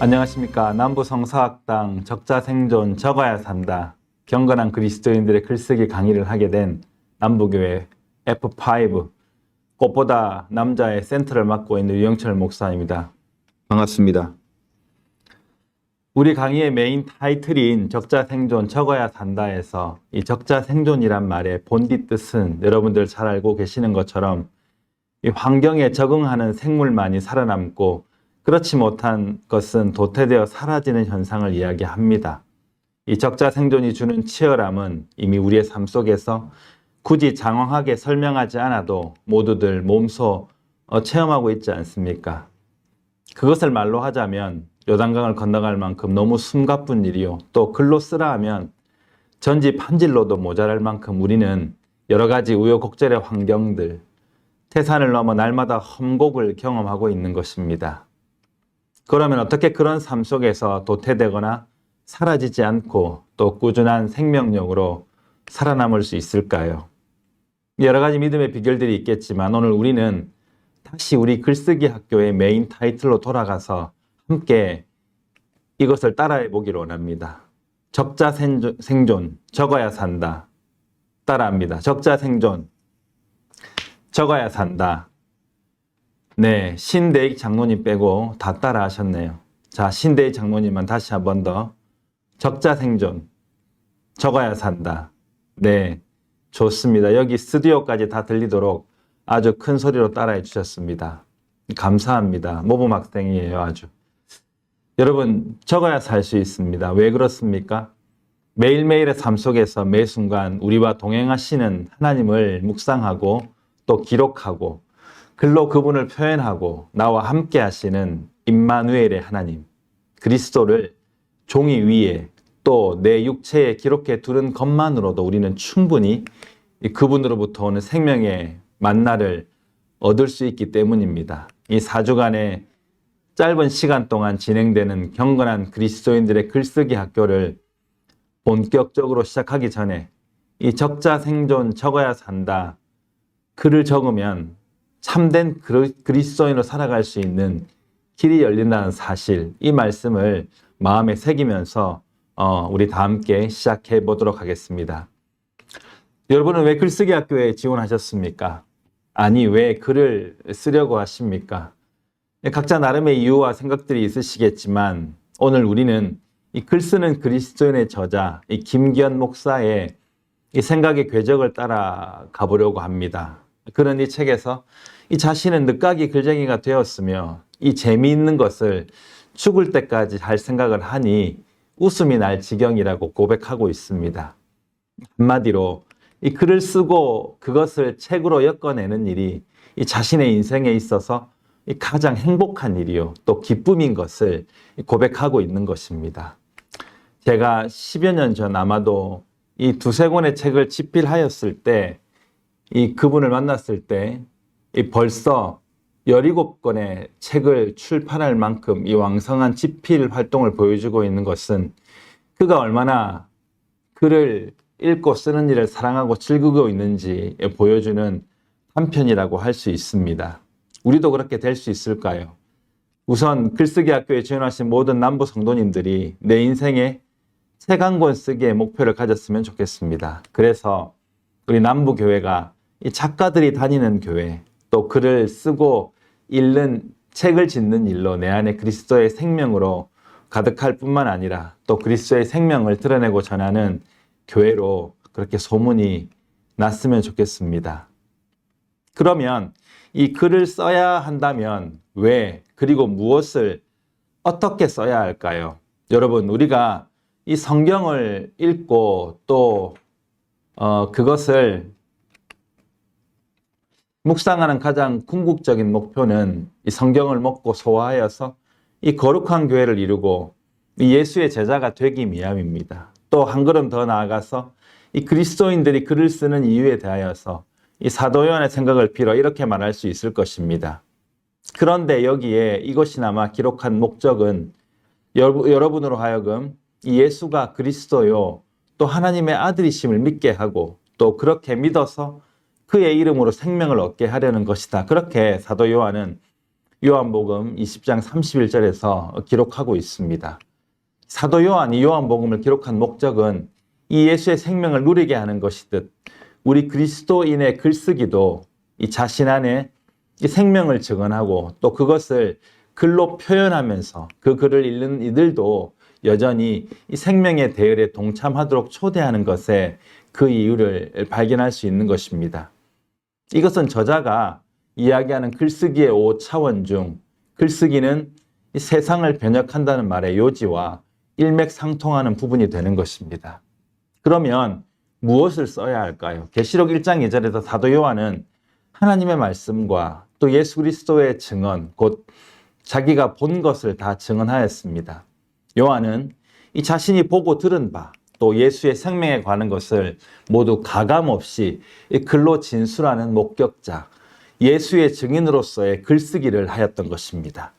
안녕하십니까. 남부 성서학당 적자 생존 적어야 산다. 경건한 그리스도인들의 글쓰기 강의를 하게 된 남부교회 F5 꽃보다 남자의 센터를 맡고 있는 유영철 목사입니다. 반갑습니다. 우리 강의의 메인 타이틀인 적자 생존 적어야 산다에서 이 적자 생존이란 말의 본디 뜻은 여러분들 잘 알고 계시는 것처럼 이 환경에 적응하는 생물만이 살아남고 그렇지 못한 것은 도태되어 사라지는 현상을 이야기합니다. 이 적자 생존이 주는 치열함은 이미 우리의 삶 속에서 굳이 장황하게 설명하지 않아도 모두들 몸소 어, 체험하고 있지 않습니까? 그것을 말로 하자면 요단강을 건너갈 만큼 너무 숨가쁜 일이요. 또 글로 쓰라 하면 전지 판질로도 모자랄 만큼 우리는 여러 가지 우여곡절의 환경들, 태산을 넘어 날마다 험곡을 경험하고 있는 것입니다. 그러면 어떻게 그런 삶 속에서 도태되거나 사라지지 않고 또 꾸준한 생명력으로 살아남을 수 있을까요? 여러 가지 믿음의 비결들이 있겠지만 오늘 우리는 다시 우리 글쓰기 학교의 메인 타이틀로 돌아가서 함께 이것을 따라해 보기를 원합니다. 적자 생존, 적어야 산다. 따라합니다. 적자 생존, 적어야 산다. 네, 신대익 장로님 빼고 다 따라 하셨네요. 자, 신대익 장로님만 다시 한 번 더. 적자 생존. 적어야 산다. 네, 좋습니다. 여기 스튜디오까지 다 들리도록 아주 큰 소리로 따라해 주셨습니다. 감사합니다. 모범 학생이에요, 아주. 여러분, 적어야 살 수 있습니다. 왜 그렇습니까? 매일매일의 삶 속에서 매 순간 우리와 동행하시는 하나님을 묵상하고 또 기록하고 글로 그분을 표현하고 나와 함께 하시는 임마누엘의 하나님 그리스도를 종이 위에 또 내 육체에 기록해 두는 것만으로도 우리는 충분히 그분으로부터 오는 생명의 만나를 얻을 수 있기 때문입니다. 이 4주간의 짧은 시간 동안 진행되는 경건한 그리스도인들의 글쓰기 학교를 본격적으로 시작하기 전에 이 적자 생존 적어야 산다. 글을 적으면 참된 그리스도인으로 살아갈 수 있는 길이 열린다는 사실, 이 말씀을 마음에 새기면서 어, 우리 다 함께 시작해 보도록 하겠습니다. 여러분은 왜 글쓰기 학교에 지원하셨습니까? 아니, 왜 글을 쓰려고 하십니까? 각자 나름의 이유와 생각들이 있으시겠지만 오늘 우리는 이 글 쓰는 그리스도인의 저자 이 김기현 목사의 이 생각의 궤적을 따라 가보려고 합니다. 그런 이 책에서 이 자신은 늦가기 글쟁이가 되었으며 이 재미있는 것을 죽을 때까지 할 생각을 하니 웃음이 날 지경이라고 고백하고 있습니다. 한마디로 이 글을 쓰고 그것을 책으로 엮어내는 일이 이 자신의 인생에 있어서 가장 행복한 일이요. 또 기쁨인 것을 고백하고 있는 것입니다. 제가 10여 년 전 아마도 이 두세 권의 책을 집필하였을 때, 이 그분을 만났을 때, 이 벌써 17권의 책을 출판할 만큼 이 왕성한 집필 활동을 보여주고 있는 것은 그가 얼마나 글을 읽고 쓰는 일을 사랑하고 즐기고 있는지 보여주는 한편이라고 할 수 있습니다. 우리도 그렇게 될 수 있을까요? 우선 글쓰기 학교에 지원하신 모든 남부 성도님들이 내 인생에 책 한 권 쓰기의 목표를 가졌으면 좋겠습니다. 그래서 우리 남부 교회가 이 작가들이 다니는 교회, 또 글을 쓰고 읽는 책을 짓는 일로 내 안에 그리스도의 생명으로 가득할 뿐만 아니라 또 그리스도의 생명을 드러내고 전하는 교회로 그렇게 소문이 났으면 좋겠습니다. 그러면 이 글을 써야 한다면 왜 그리고 무엇을 어떻게 써야 할까요? 여러분 우리가 이 성경을 읽고 또 어, 그것을 묵상하는 가장 궁극적인 목표는 이 성경을 먹고 소화하여서 이 거룩한 교회를 이루고 이 예수의 제자가 되기 위함입니다. 또 한 걸음 더 나아가서 이 그리스도인들이 글을 쓰는 이유에 대하여서 이 사도 요한의 생각을 빌어 이렇게 말할 수 있을 것입니다. 그런데 여기에 이것이나마 기록한 목적은 여러분으로 하여금 이 예수가 그리스도요 또 하나님의 아들이심을 믿게 하고 또 그렇게 믿어서 그의 이름으로 생명을 얻게 하려는 것이다. 그렇게 사도 요한은 요한복음 20장 31절에서 기록하고 있습니다. 사도 요한이 요한복음을 기록한 목적은 이 예수의 생명을 누리게 하는 것이듯 우리 그리스도인의 글쓰기도 이 자신 안에 이 생명을 증언하고 또 그것을 글로 표현하면서 그 글을 읽는 이들도 여전히 이 생명의 대열에 동참하도록 초대하는 것에 그 이유를 발견할 수 있는 것입니다. 이것은 저자가 이야기하는 글쓰기의 5차원 중 글쓰기는 이 세상을 변혁한다는 말의 요지와 일맥상통하는 부분이 되는 것입니다. 그러면 무엇을 써야 할까요? 계시록 1장 2절에서 사도 요한은 하나님의 말씀과 또 예수 그리스도의 증언, 곧 자기가 본 것을 다 증언하였습니다. 요한은 이 자신이 보고 들은 바, 또 예수의 생명에 관한 것을 모두 가감 없이 이 글로 진술하는 목격자, 예수의 증인으로서의 글쓰기를 하였던 것입니다.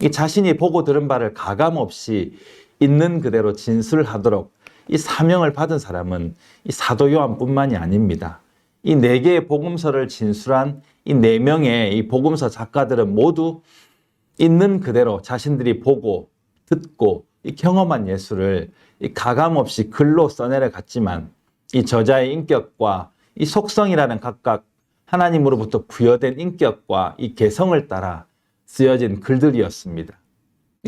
이 자신이 보고 들은 바를 가감 없이 있는 그대로 진술하도록 이 사명을 받은 사람은 이 사도 요한뿐만이 아닙니다. 이 네 개의 복음서를 진술한 이 네 명의 이 복음서 작가들은 모두 있는 그대로 자신들이 보고 듣고 이 경험한 예수를 이 가감 없이 글로 써내려 갔지만 이 저자의 인격과 이 속성이라는 각각 하나님으로부터 부여된 인격과 이 개성을 따라 쓰여진 글들이었습니다.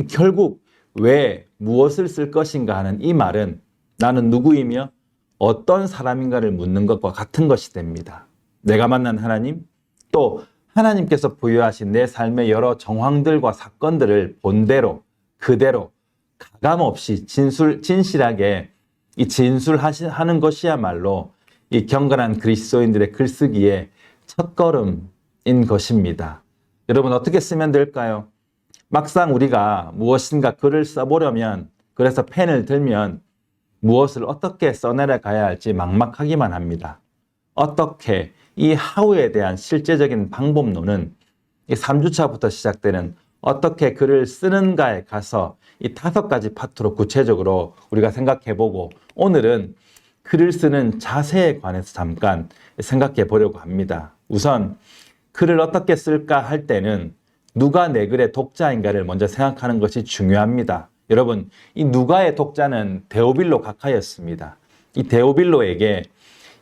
결국 왜 무엇을 쓸 것인가 하는 이 말은 나는 누구이며 어떤 사람인가를 묻는 것과 같은 것이 됩니다. 내가 만난 하나님, 또 하나님께서 부여하신 내 삶의 여러 정황들과 사건들을 본대로, 그대로, 가감 없이 진술, 진실하게 이 진술하는 것이야말로 이 경건한 그리스도인들의 글쓰기의 첫걸음인 것입니다. 여러분 어떻게 쓰면 될까요? 막상 우리가 무엇인가 글을 써보려면 그래서 펜을 들면 무엇을 어떻게 써내려 가야 할지 막막하기만 합니다. 어떻게 이 하우에 대한 실제적인 방법론은 이 3주차부터 시작되는 어떻게 글을 쓰는가에 가서 이 다섯 가지 파트로 구체적으로 우리가 생각해 보고 오늘은 글을 쓰는 자세에 관해서 잠깐 생각해 보려고 합니다. 우선 글을 어떻게 쓸까 할 때는 누가 내 글의 독자인가를 먼저 생각하는 것이 중요합니다. 여러분, 이 누가의 독자는 데오빌로 각하였습니다. 이 데오빌로에게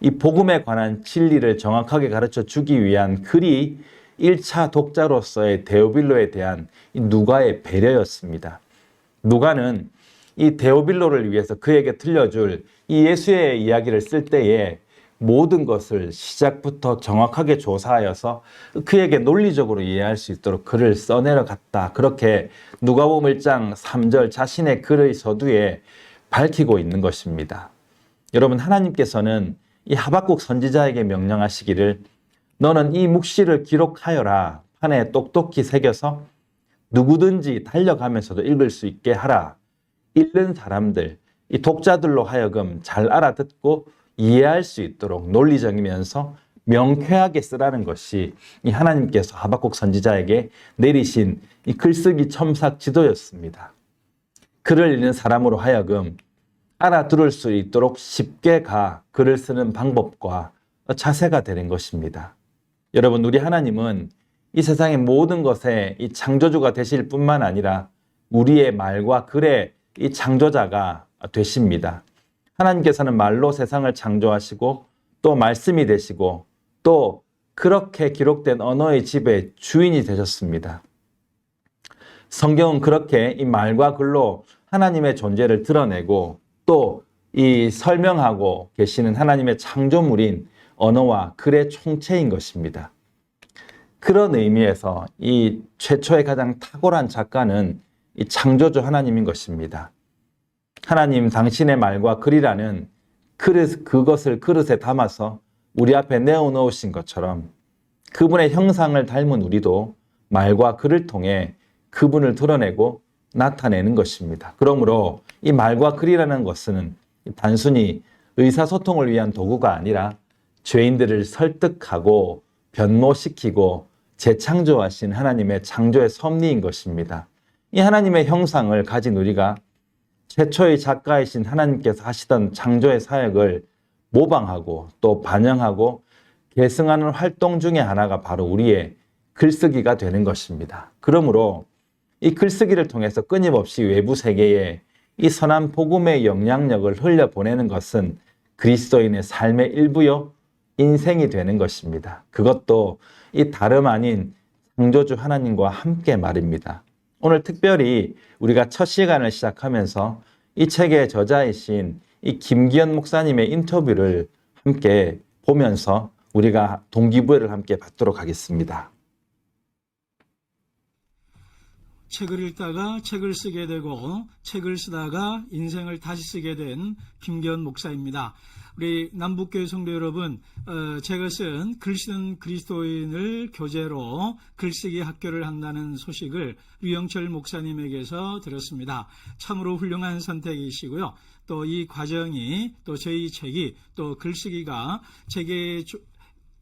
이 복음에 관한 진리를 정확하게 가르쳐 주기 위한 글이 1차 독자로서의 데오빌로에 대한 이 누가의 배려였습니다. 누가는 이 데오빌로를 위해서 그에게 들려줄 이 예수의 이야기를 쓸 때에 모든 것을 시작부터 정확하게 조사하여서 그에게 논리적으로 이해할 수 있도록 글을 써내려 갔다. 그렇게 누가복음 1장 3절 자신의 글의 서두에 밝히고 있는 것입니다. 여러분 하나님께서는 이 하박국 선지자에게 명령하시기를 너는 이 묵시를 기록하여라 판에 똑똑히 새겨서 누구든지 달려가면서도 읽을 수 있게 하라. 읽는 사람들, 이 독자들로 하여금 잘 알아듣고 이해할 수 있도록 논리적이면서 명쾌하게 쓰라는 것이 이 하나님께서 하박국 선지자에게 내리신 이 글쓰기 첨삭 지도였습니다. 글을 읽는 사람으로 하여금 알아들을 수 있도록 쉽게 가 글을 쓰는 방법과 자세가 되는 것입니다. 여러분, 우리 하나님은 이 세상의 모든 것에 이 창조주가 되실 뿐만 아니라 우리의 말과 글의 이 창조자가 되십니다. 하나님께서는 말로 세상을 창조하시고 또 말씀이 되시고 또 그렇게 기록된 언어의 집의 주인이 되셨습니다. 성경은 그렇게 이 말과 글로 하나님의 존재를 드러내고 또 이 설명하고 계시는 하나님의 창조물인 언어와 글의 총체인 것입니다. 그런 의미에서 이 최초의 가장 탁월한 작가는 이 창조주 하나님인 것입니다. 하나님 당신의 말과 글이라는 그릇, 그것을 그릇에 담아서 우리 앞에 내어놓으신 것처럼 그분의 형상을 닮은 우리도 말과 글을 통해 그분을 드러내고 나타내는 것입니다. 그러므로 이 말과 글이라는 것은 단순히 의사소통을 위한 도구가 아니라 죄인들을 설득하고 변모시키고 재창조하신 하나님의 창조의 섭리인 것입니다. 이 하나님의 형상을 가진 우리가 최초의 작가이신 하나님께서 하시던 창조의 사역을 모방하고 또 반영하고 계승하는 활동 중의 하나가 바로 우리의 글쓰기가 되는 것입니다. 그러므로 이 글쓰기를 통해서 끊임없이 외부 세계에 이 선한 복음의 영향력을 흘려보내는 것은 그리스도인의 삶의 일부요, 인생이 되는 것입니다. 그것도 이 다름 아닌 창조주 하나님과 함께 말입니다. 오늘 특별히 우리가 첫 시간을 시작하면서 이 책의 저자이신 이 김기현 목사님의 인터뷰를 함께 보면서 우리가 동기부여를 함께 받도록 하겠습니다. 책을 읽다가 책을 쓰게 되고 책을 쓰다가 인생을 다시 쓰게 된 김기현 목사입니다. 우리 남북교회 성도 여러분, 어, 제가 쓴 글쓰는 그리스도인을 교재로 글쓰기 학교를 한다는 소식을 류영철 목사님에게서 들었습니다. 참으로 훌륭한 선택이시고요. 또 이 과정이 또 저희 책이 또 글쓰기가 주-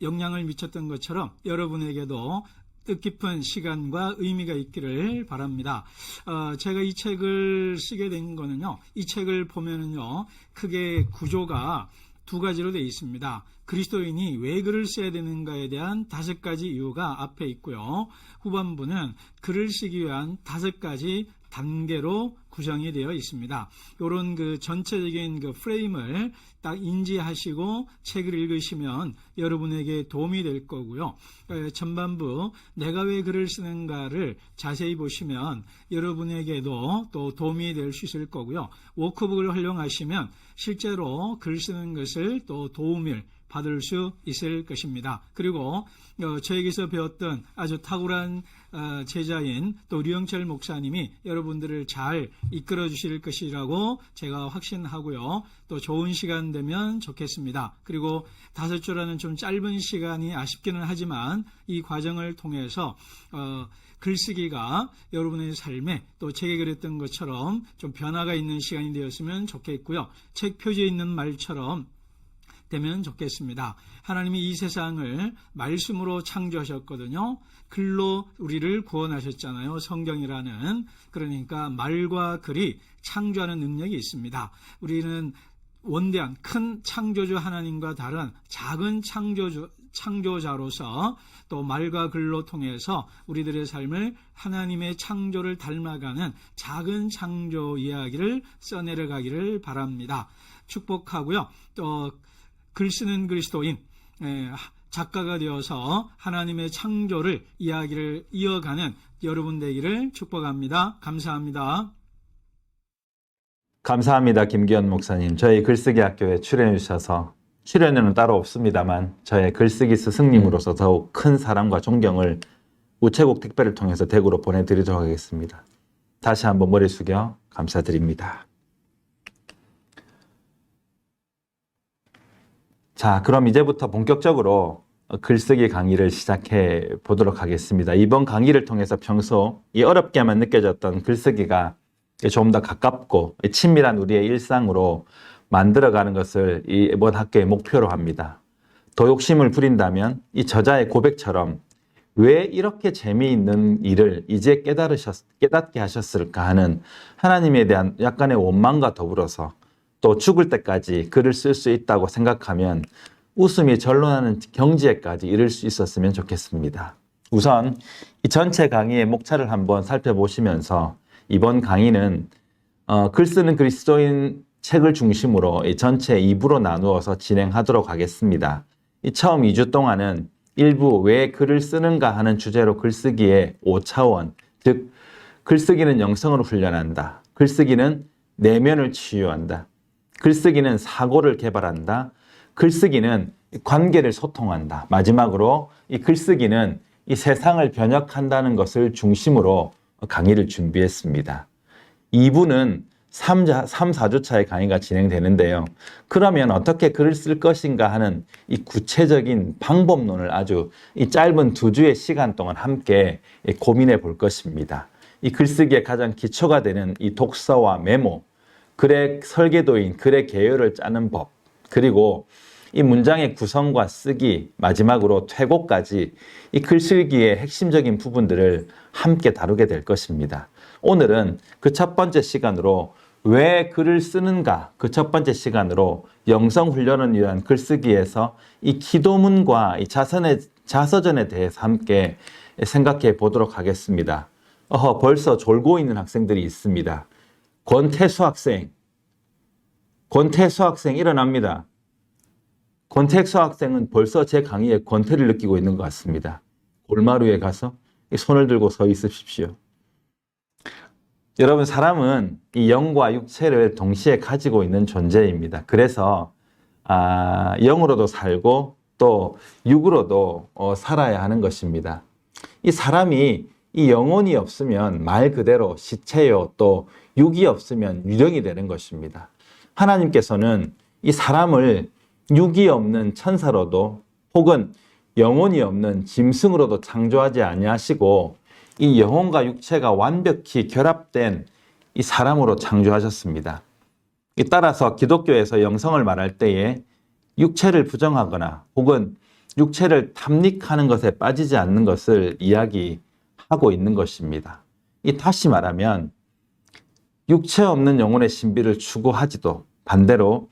영향을 미쳤던 것처럼 여러분에게도 뜻깊은 시간과 의미가 있기를 바랍니다. 어, 제가 이 책을 쓰게 된 거는요, 이 책을 보면은요, 크게 구조가 두 가지로 되어 있습니다. 그리스도인이 왜 글을 써야 되는가에 대한 다섯 가지 이유가 앞에 있고요. 후반부는 글을 쓰기 위한 다섯 가지 단계로 구성이 되어 있습니다. 이런 그 전체적인 그 프레임을 딱 인지하시고 책을 읽으시면 여러분에게 도움이 될 거고요. 에, 전반부 내가 왜 글을 쓰는가를 자세히 보시면 여러분에게도 또 도움이 될 수 있을 거고요. 워크북을 활용하시면 실제로 글 쓰는 것을 또 도움을 받을 수 있을 것입니다. 그리고 어, 저에게서 배웠던 아주 탁월한 어, 제자인 또 류영철 목사님이 여러분들을 잘 이끌어 주실 것이라고 제가 확신하고요. 또 좋은 시간 되면 좋겠습니다. 그리고 다섯 주라는 좀 짧은 시간이 아쉽기는 하지만 이 과정을 통해서 어, 글쓰기가 여러분의 삶에 또 책에 그랬던 것처럼 좀 변화가 있는 시간이 되었으면 좋겠고요. 책 표지에 있는 말처럼 되면 좋겠습니다. 하나님이 이 세상을 말씀으로 창조하셨거든요. 글로 우리를 구원하셨잖아요. 성경이라는. 그러니까 말과 글이 창조하는 능력이 있습니다. 우리는 원대한 큰 창조주 하나님과 다른 작은 창조주, 창조자로서 또 말과 글로 통해서 우리들의 삶을 하나님의 창조를 닮아가는 작은 창조 이야기를 써내려가기를 바랍니다. 축복하고요. 또 글 쓰는 그리스도인 에, 작가가 되어서 하나님의 창조를 이야기를 이어가는 여러분 되기를 축복합니다. 감사합니다. 감사합니다, 김기현 목사님. 저희 글쓰기 학교에 출연해 주셔서 출연료는 따로 없습니다만 저의 글쓰기 스승님으로서 더욱 큰 사랑과 존경을 우체국 택배를 통해서 댁으로 보내드리도록 하겠습니다. 다시 한번 머리 숙여 감사드립니다. 자, 그럼 이제부터 본격적으로 글쓰기 강의를 시작해 보도록 하겠습니다. 이번 강의를 통해서 평소 이 어렵게만 느껴졌던 글쓰기가 좀 더 가깝고 친밀한 우리의 일상으로 만들어가는 것을 이번 학교의 목표로 합니다. 더 욕심을 부린다면 이 저자의 고백처럼 왜 이렇게 재미있는 일을 이제 깨달으셨, 깨닫게 하셨을까 하는 하나님에 대한 약간의 원망과 더불어서 또 죽을 때까지 글을 쓸 수 있다고 생각하면 웃음이 절로 나는 경지에까지 이를 수 있었으면 좋겠습니다. 우선 이 전체 강의의 목차를 한번 살펴보시면서 이번 강의는 어, 글 쓰는 그리스도인 책을 중심으로 이 전체 2부로 나누어서 진행하도록 하겠습니다. 이 처음 2주 동안은 일부 왜 글을 쓰는가 하는 주제로 글쓰기의 5차원, 즉 글쓰기는 영성으로 훈련한다. 글쓰기는 내면을 치유한다. 글쓰기는 사고를 개발한다. 글쓰기는 관계를 소통한다. 마지막으로 이 글쓰기는 이 세상을 변혁한다는 것을 중심으로 강의를 준비했습니다. 2부는 3, 3 4주차의 강의가 진행되는데요. 그러면 어떻게 글을 쓸 것인가 하는 이 구체적인 방법론을 아주 이 짧은 두 주의 시간 동안 함께 고민해 볼 것입니다. 이 글쓰기의 가장 기초가 되는 이 독서와 메모, 글의 설계도인 글의 계열을 짜는 법, 그리고 이 문장의 구성과 쓰기, 마지막으로 퇴고까지 이 글쓰기의 핵심적인 부분들을 함께 다루게 될 것입니다. 오늘은 그 첫 번째 시간으로 왜 글을 쓰는가 그 첫 번째 시간으로 영성 훈련을 위한 글쓰기에서 이 기도문과 이 자선의 자서전에 대해서 함께 생각해 보도록 하겠습니다. 어허, 벌써 졸고 있는 학생들이 있습니다. 권태수 학생, 권태수 학생 일어납니다. 권태수 학생은 벌써 제 강의에 권태를 느끼고 있는 것 같습니다. 골마루에 가서 이 손을 들고 서 있으십시오. 여러분, 사람은 이 영과 육체를 동시에 가지고 있는 존재입니다. 그래서, 아, 영으로도 살고 또 육으로도 어, 살아야 하는 것입니다. 이 사람이 이 영혼이 없으면 말 그대로 시체요, 또 육이 없으면 유령이 되는 것입니다. 하나님께서는 이 사람을 육이 없는 천사로도 혹은 영혼이 없는 짐승으로도 창조하지 아니하시고 이 영혼과 육체가 완벽히 결합된 이 사람으로 창조하셨습니다. 이 따라서 기독교에서 영성을 말할 때에 육체를 부정하거나 혹은 육체를 탐닉하는 것에 빠지지 않는 것을 이야기 하고 있는 것입니다. 이 다시 말하면 육체 없는 영혼의 신비를 추구하지도 반대로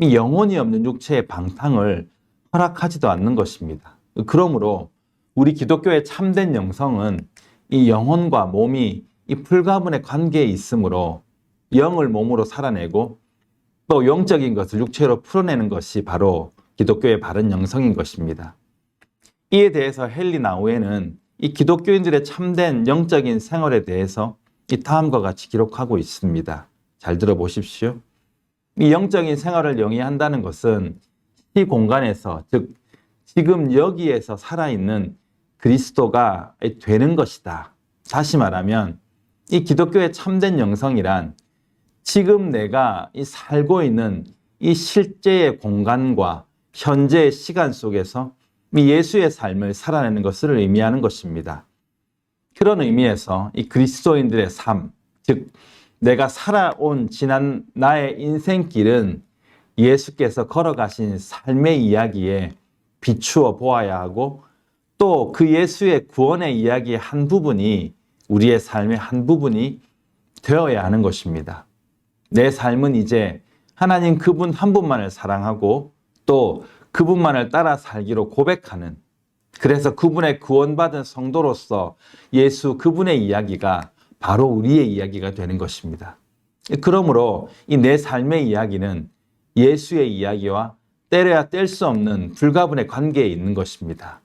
이 영혼이 없는 육체의 방탕을 허락하지도 않는 것입니다. 그러므로 우리 기독교의 참된 영성은 이 영혼과 몸이 이 불가분의 관계에 있으므로 영을 몸으로 살아내고 또 영적인 것을 육체로 풀어내는 것이 바로 기독교의 바른 영성인 것입니다. 이에 대해서 헨리 나우에는 이 기독교인들의 참된 영적인 생활에 대해서 이 다음과 같이 기록하고 있습니다. 잘 들어보십시오. 이 영적인 생활을 영위한다는 것은 이 공간에서, 즉, 지금 여기에서 살아있는 그리스도가 되는 것이다. 다시 말하면, 이 기독교의 참된 영성이란 지금 내가 이 살고 있는 이 실제의 공간과 현재의 시간 속에서 이 예수의 삶을 살아내는 것을 의미하는 것입니다. 그런 의미에서 이 그리스도인들의 삶, 즉 내가 살아온 지난 나의 인생길은 예수께서 걸어가신 삶의 이야기에 비추어 보아야 하고 또 그 예수의 구원의 이야기의 한 부분이 우리의 삶의 한 부분이 되어야 하는 것입니다. 내 삶은 이제 하나님 그분 한 분만을 사랑하고 또 그분만을 따라 살기로 고백하는 그래서 그분의 구원받은 성도로서 예수 그분의 이야기가 바로 우리의 이야기가 되는 것입니다. 그러므로 이 내 삶의 이야기는 예수의 이야기와 때려야 뗄 수 없는 불가분의 관계에 있는 것입니다.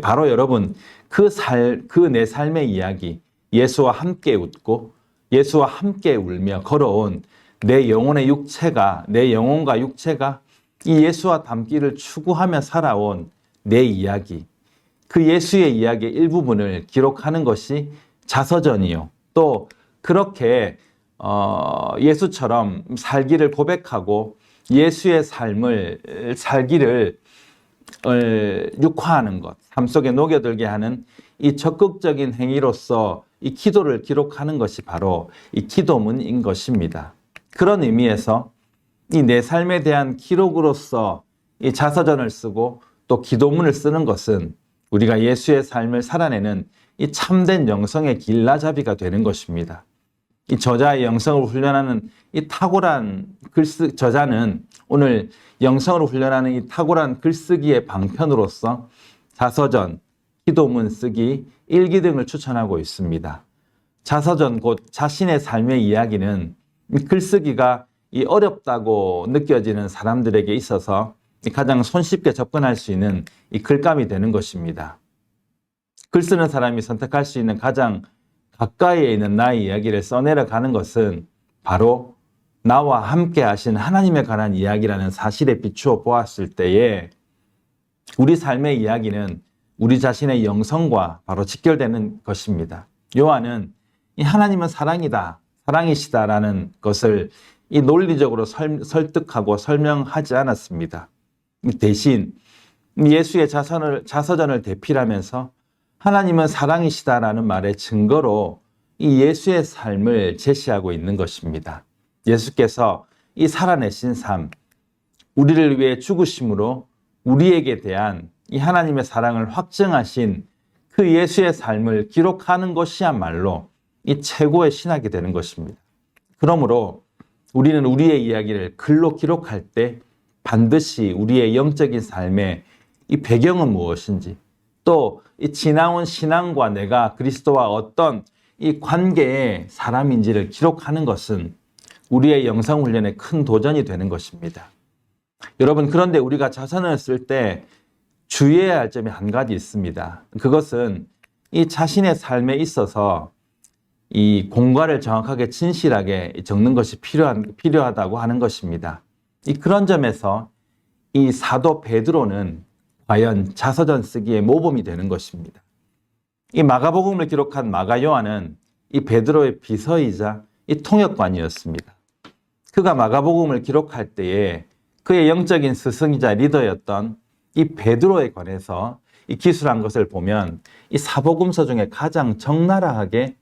바로 여러분 그 살, 그 내 삶의 이야기, 예수와 함께 웃고 예수와 함께 울며 걸어온 내 영혼의 육체가, 내 영혼과 육체가 이 예수와 닮기를 추구하며 살아온 내 이야기, 그 예수의 이야기의 일부분을 기록하는 것이 자서전이요. 또 그렇게 어, 예수처럼 살기를 고백하고 예수의 삶을 살기를 어, 육화하는 것, 삶 속에 녹여들게 하는 이 적극적인 행위로서 이 기도를 기록하는 것이 바로 이 기도문인 것입니다. 그런 의미에서 이 내 삶에 대한 기록으로서 이 자서전을 쓰고 또 기도문을 쓰는 것은 우리가 예수의 삶을 살아내는 이 참된 영성의 길라잡이가 되는 것입니다. 이 저자의 영성을 훈련하는 이 탁월한 글쓰 저자는 오늘 영성을 훈련하는 이 탁월한 글쓰기의 방편으로서 자서전, 기도문 쓰기, 일기 등을 추천하고 있습니다. 자서전 곧 자신의 삶의 이야기는 이 글쓰기가 이 어렵다고 느껴지는 사람들에게 있어서 가장 손쉽게 접근할 수 있는 이 글감이 되는 것입니다. 글 쓰는 사람이 선택할 수 있는 가장 가까이에 있는 나의 이야기를 써내려 가는 것은 바로 나와 함께 하신 하나님에 관한 이야기라는 사실에 비추어 보았을 때에 우리 삶의 이야기는 우리 자신의 영성과 바로 직결되는 것입니다. 요한은 이 하나님은 사랑이다, 사랑이시다라는 것을 이 논리적으로 설, 설득하고 설명하지 않았습니다. 대신 예수의 자선을, 자서전을 대필하면서 하나님은 사랑이시다라는 말의 증거로 이 예수의 삶을 제시하고 있는 것입니다. 예수께서 이 살아내신 삶, 우리를 위해 죽으심으로 우리에게 대한 이 하나님의 사랑을 확증하신 그 예수의 삶을 기록하는 것이야말로 이 최고의 신학이 되는 것입니다. 그러므로 우리는 우리의 이야기를 글로 기록할 때 반드시 우리의 영적인 삶의 이 배경은 무엇인지 또 이 지나온 신앙과 내가 그리스도와 어떤 이 관계의 사람인지를 기록하는 것은 우리의 영성 훈련에 큰 도전이 되는 것입니다. 여러분 그런데 우리가 자선을 쓸 때 주의해야 할 점이 한 가지 있습니다. 그것은 이 자신의 삶에 있어서 이 공과를 정확하게 진실하게 적는 것이 필요한 필요하다고 하는 것입니다. 이 그런 점에서 이 사도 베드로는 과연 자서전 쓰기에 모범이 되는 것입니다. 이 마가복음을 기록한 마가 요한은 이 베드로의 비서이자 이 통역관이었습니다. 그가 마가복음을 기록할 때에 그의 영적인 스승이자 리더였던 이 베드로에 관해서 이 기술한 것을 보면 이 사복음서 중에 가장 적나라하게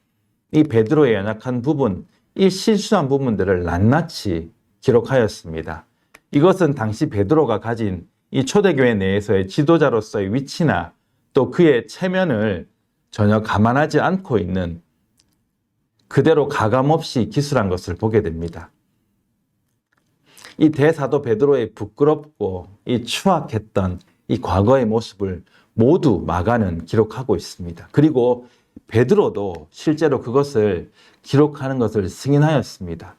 이 베드로의 연약한 부분, 이 실수한 부분들을 낱낱이 기록하였습니다. 이것은 당시 베드로가 가진 이 초대교회 내에서의 지도자로서의 위치나 또 그의 체면을 전혀 감안하지 않고 있는 그대로 가감없이 기술한 것을 보게 됩니다. 이 대사도 베드로의 부끄럽고 이 추악했던 이 과거의 모습을 모두 마가는 기록하고 있습니다. 그리고 베드로도 실제로 그것을 기록하는 것을 승인하였습니다.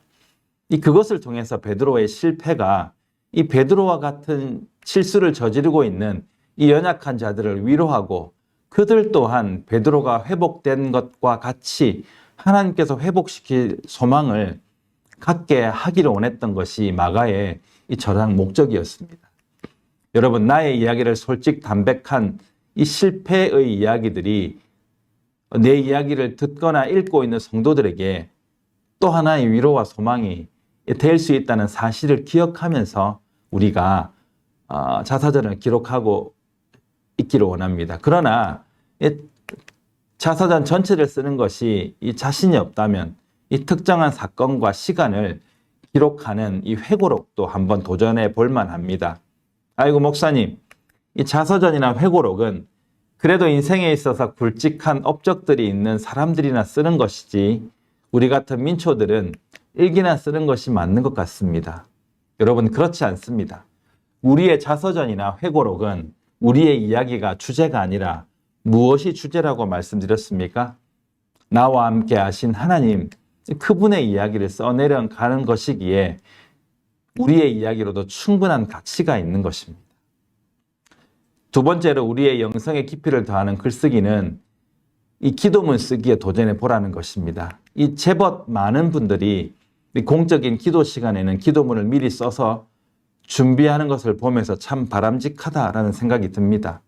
이 그것을 통해서 베드로의 실패가 이 베드로와 같은 실수를 저지르고 있는 이 연약한 자들을 위로하고 그들 또한 베드로가 회복된 것과 같이 하나님께서 회복시킬 소망을 갖게 하기를 원했던 것이 마가의 이 저장 목적이었습니다. 여러분, 나의 이야기를 솔직 담백한 이 실패의 이야기들이 내 이야기를 듣거나 읽고 있는 성도들에게 또 하나의 위로와 소망이 될 수 있다는 사실을 기억하면서 우리가 어, 자사전을 기록하고 있기를 원합니다. 그러나 이 자사전 전체를 쓰는 것이 이 자신이 없다면 이 특정한 사건과 시간을 기록하는 이 회고록도 한번 도전해 볼 만 합니다. 아이고 목사님, 이 자서전이나 회고록은 그래도 인생에 있어서 굵직한 업적들이 있는 사람들이나 쓰는 것이지 우리 같은 민초들은 일기나 쓰는 것이 맞는 것 같습니다. 여러분 그렇지 않습니다. 우리의 자서전이나 회고록은 우리의 이야기가 주제가 아니라 무엇이 주제라고 말씀드렸습니까? 나와 함께 하신 하나님 그분의 이야기를 써내려 가는 것이기에 우리의 이야기로도 충분한 가치가 있는 것입니다. 두 번째로 우리의 영성의 깊이를 더하는 글쓰기는 이 기도문 쓰기에 도전해 보라는 것입니다. 이 제법 많은 분들이 이 공적인 기도 시간에는 기도문을 미리 써서 준비하는 것을 보면서 참 바람직하다라는 생각이 듭니다.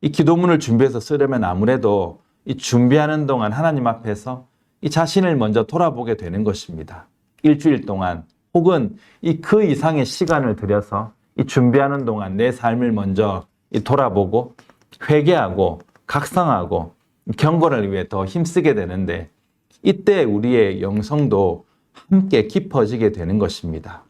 이 기도문을 준비해서 쓰려면 아무래도 이 준비하는 동안 하나님 앞에서 이 자신을 먼저 돌아보게 되는 것입니다. 일주일 동안 혹은 이 그 이상의 시간을 들여서 이 준비하는 동안 내 삶을 먼저 이 돌아보고 회개하고 각성하고 경건을 위해 더 힘쓰게 되는데 이때 우리의 영성도 함께 깊어지게 되는 것입니다.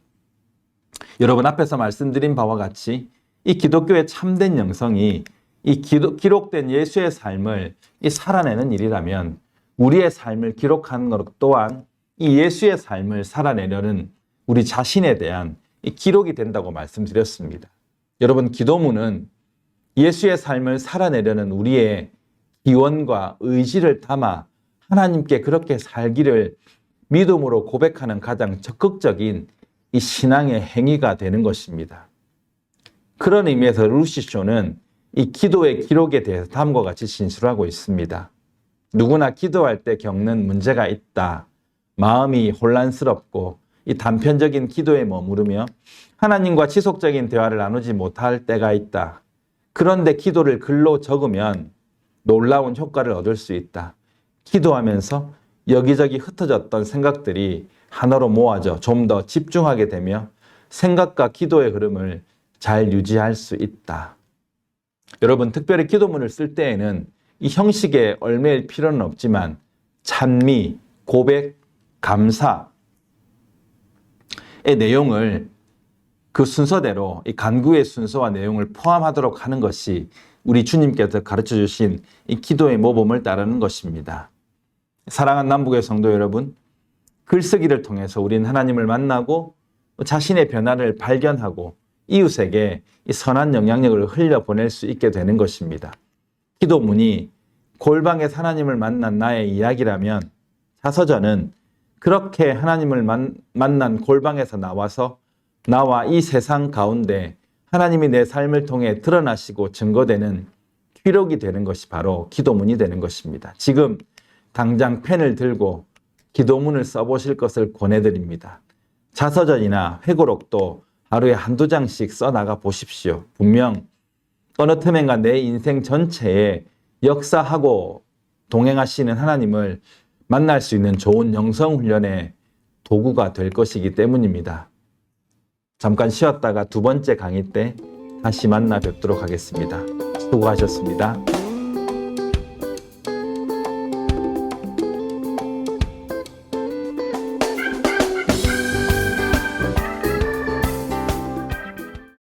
여러분 앞에서 말씀드린 바와 같이 이 기독교의 참된 영성이 이 기도, 기록된 예수의 삶을 이 살아내는 일이라면 우리의 삶을 기록하는 것 또한 이 예수의 삶을 살아내려는 우리 자신에 대한 이 기록이 된다고 말씀드렸습니다. 여러분 기도문은 예수의 삶을 살아내려는 우리의 기원과 의지를 담아 하나님께 그렇게 살기를 믿음으로 고백하는 가장 적극적인 이 신앙의 행위가 되는 것입니다. 그런 의미에서 루시쇼는 이 기도의 기록에 대해서 다음과 같이 진술하고 있습니다. 누구나 기도할 때 겪는 문제가 있다. 마음이 혼란스럽고 이 단편적인 기도에 머무르며 하나님과 지속적인 대화를 나누지 못할 때가 있다. 그런데 기도를 글로 적으면 놀라운 효과를 얻을 수 있다. 기도하면서 여기저기 흩어졌던 생각들이 하나로 모아져 좀 더 집중하게 되며 생각과 기도의 흐름을 잘 유지할 수 있다. 여러분, 특별히 기도문을 쓸 때에는 이 형식에 얽매일 필요는 없지만 찬미, 고백, 감사의 내용을 그 순서대로 이 간구의 순서와 내용을 포함하도록 하는 것이 우리 주님께서 가르쳐 주신 이 기도의 모범을 따르는 것입니다. 사랑하는 남북의 성도 여러분, 글쓰기를 통해서 우리는 하나님을 만나고 자신의 변화를 발견하고 이웃에게 이 선한 영향력을 흘려보낼 수 있게 되는 것입니다. 기도문이 골방에서 하나님을 만난 나의 이야기라면 자서전은 그렇게 하나님을 만, 만난 골방에서 나와서 나와 이 세상 가운데 하나님이 내 삶을 통해 드러나시고 증거되는 기록이 되는 것이 바로 기도문이 되는 것입니다. 지금 당장 펜을 들고 기도문을 써보실 것을 권해드립니다. 자서전이나 회고록도 하루에 한두 장씩 써나가 보십시오. 분명 어느 틈엔가 내 인생 전체에 역사하고 동행하시는 하나님을 만날 수 있는 좋은 영성훈련의 도구가 될 것이기 때문입니다. 잠깐 쉬었다가 두 번째 강의 때 다시 만나 뵙도록 하겠습니다. 수고하셨습니다.